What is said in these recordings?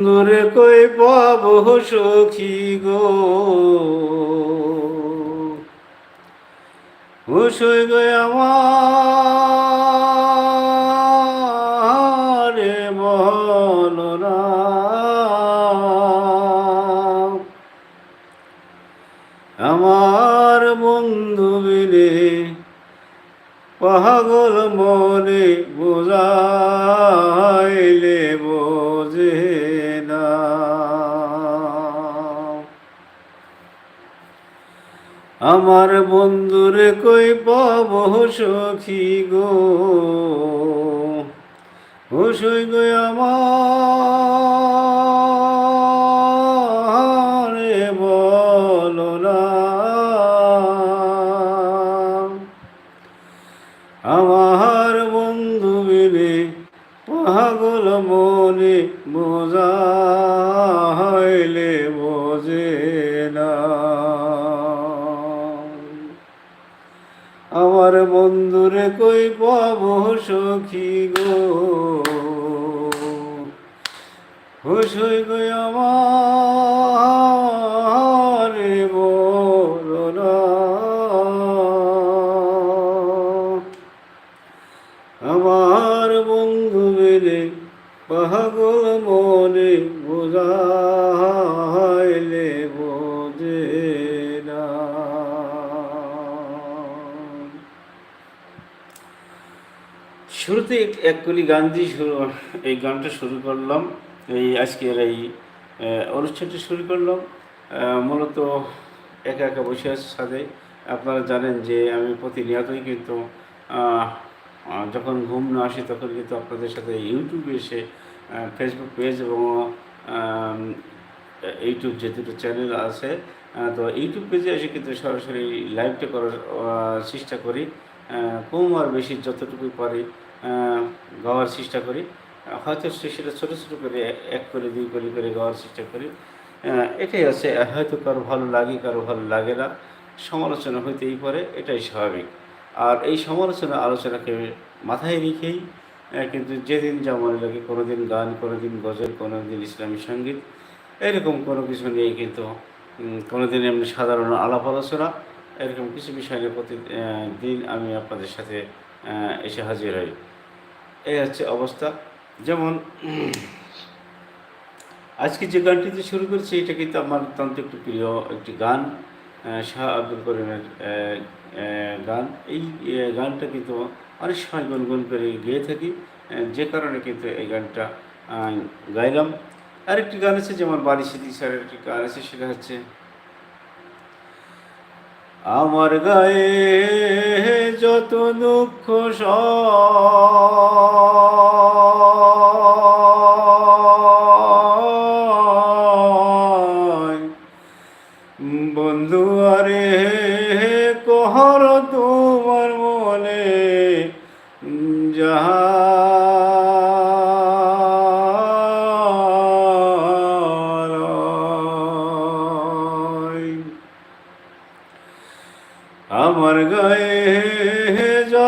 দূরে কই পাব সখী গো? হুসই গো আমার বল না আমার বন্ধু বিনে পাগল মনে বোঝাইলে আমার বন্ধুরে কই পাব সখী গো? হুসই গো আমার না। আমার বন্ধু মিলে পাগল মনে বোঝাইলে বোঝে না। আমার বন্ধুরে কই পাব সখী গো? হুসই গো আমার বলো আমার বন্ধু মেলে পাগল মনে বোঝাইলে শুরুতে এক- কলি গান দিয়ে শুরু, এই গানটা শুরু করলাম, এই আজকের এই অনুষ্ঠানটা শুরু করলাম। মূলত একা একা বসে আছে সাথে। আপনারা জানেন যে আমি প্রতিনিয়তই কিন্তু যখন ঘুম না আসি তখন কিন্তু আপনাদের সাথে ইউটিউবে এসে ফেসবুক পেজ এবং ইউটিউব যে দুটো চ্যানেল আছে তো ইউটিউব পেজে এসে কিন্তু সরাসরি লাইভটা করার চেষ্টা করি। কম আর বেশি যতটুকু পারি গাওয়ার চেষ্টা করি। হয়তো সেটা ছোটো ছোটো করে এক করে দুই করে করে গাওয়ার চেষ্টা করি। এটাই আছে হয়তো কারও ভালো লাগে কারও ভালো লাগে না। সমালোচনা হইতেই পারে এটাই স্বাভাবিক। আর এই সমালোচনা আলোচনাকে মাথায় রেখেই কিন্তু যেদিন যা মনে লাগে কোনো দিন গান কোনো দিন গজল কোনো দিন ইসলামী সংগীত এরকম কোনো কিছু নিয়েই কিন্তু কোনো দিন এমনি সাধারণ আলাপ আলোচনা এরকম কিছু বিষয় নিয়ে প্রতি আহ, দিন আমি আপনাদের সাথে এসে হাজির হই। এই হচ্ছে অবস্থা। যেমন, আজকে যে গানটি দিয়ে শুরু করছি, এটা কিন্তু আমার অত্যন্ত একটি প্রিয় একটি গান শাহ আব্দুল করিমের গান। এই গানটা কিন্তু অনেক সময় গুনগুন করে গেয়ে থাকি যে কারণে কিন্তু এই গানটা গাইলাম। আরেকটি গান আছে, যেমন বাড়ি সিদ্ধি স্যারের একটি গান আছে, সেটা হচ্ছে আমার গায়ে যত দুঃখ বন্ধু আরে কহর তোমার মনে যাহার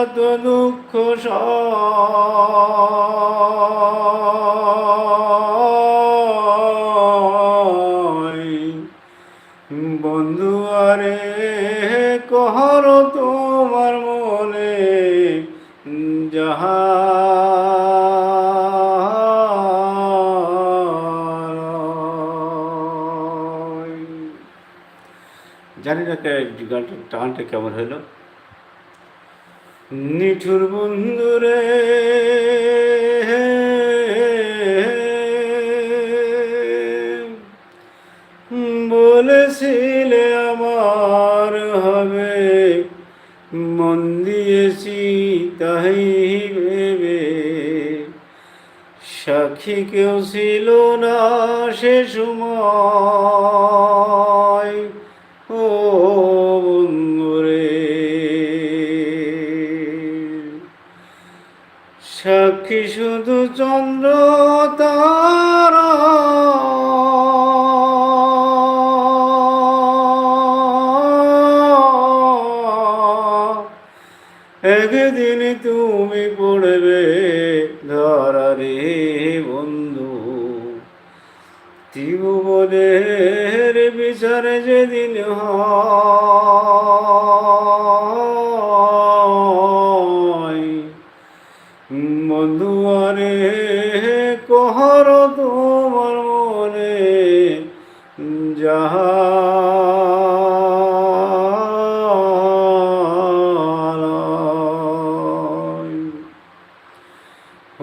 যত দুঃখ বন্ধু আরে কহর তোমার মনে যাহা জানি না গানটা কেমন হইল নিঠুর বন্ধুরে বলেছিলে আমার হবে, মন দিয়েছি তাই ভেবে। সাক্ষী কেউ ছিল না সে সময়। সাক্ষী শুধু চন্দ্র তারা। একদিন তুমি পড়বে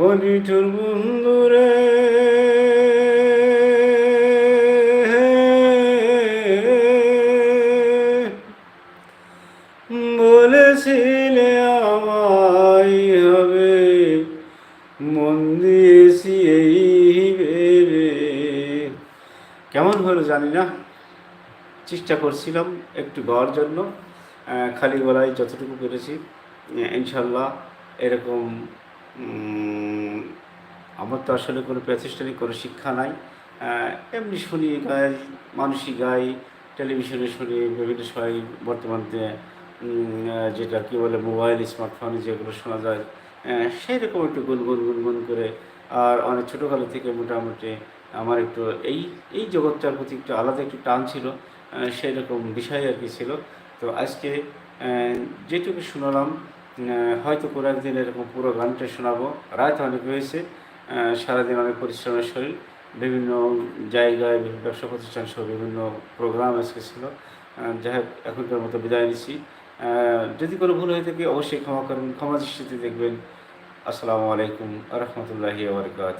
হরিঠুর বন্ধুরে বলেছিলে আমায় হবে, মন এই বেড়ে কেমন হলো জানি না, চেষ্টা করছিলাম একটু গাওয়ার জন্য খালি গলায় যতটুকু পেরেছি। ইনশাল্লাহ এরকম আমার তো আসলে কোনো প্রাতিষ্ঠানিক কোনো শিক্ষা নাই। এমনি শুনি গাই, মানুষই গাই, টেলিভিশনে শুনি, বিভিন্ন সময় বর্তমানে যেটা কী বলে, মোবাইল, স্মার্টফোনে যেগুলো শোনা যায় সেই রকম একটু গুনগুন গুনগুন করে। আর অনেক ছোটোকালে থেকে মোটামুটি আমার একটু এই এই জগৎটার প্রতি একটু আলাদা একটু টান ছিল সেই রকম বিষয় আর কি ছিল। তো আজকে যেটুকু শোনালাম হয়তো কোনো একদিন এরকম পুরো গানটা শোনাবো। রায় রাত অনেক হয়েছে সারাদিন অনেক পরিশ্রমের শরীর, বিভিন্ন জায়গায় ব্যবসা প্রতিষ্ঠান সহ বিভিন্ন প্রোগ্রাম আজকে ছিল। যাই হোক, এখনকার মতো বিদায় নিচ্ছি। যদি কোনো ভুল হয়ে থাকে, অবশ্যই ক্ষমা করেন, ক্ষমা দৃষ্টিতে দেখবেন। আসসালামু আলাইকুম রহমতুল্লাহি ওবরকাত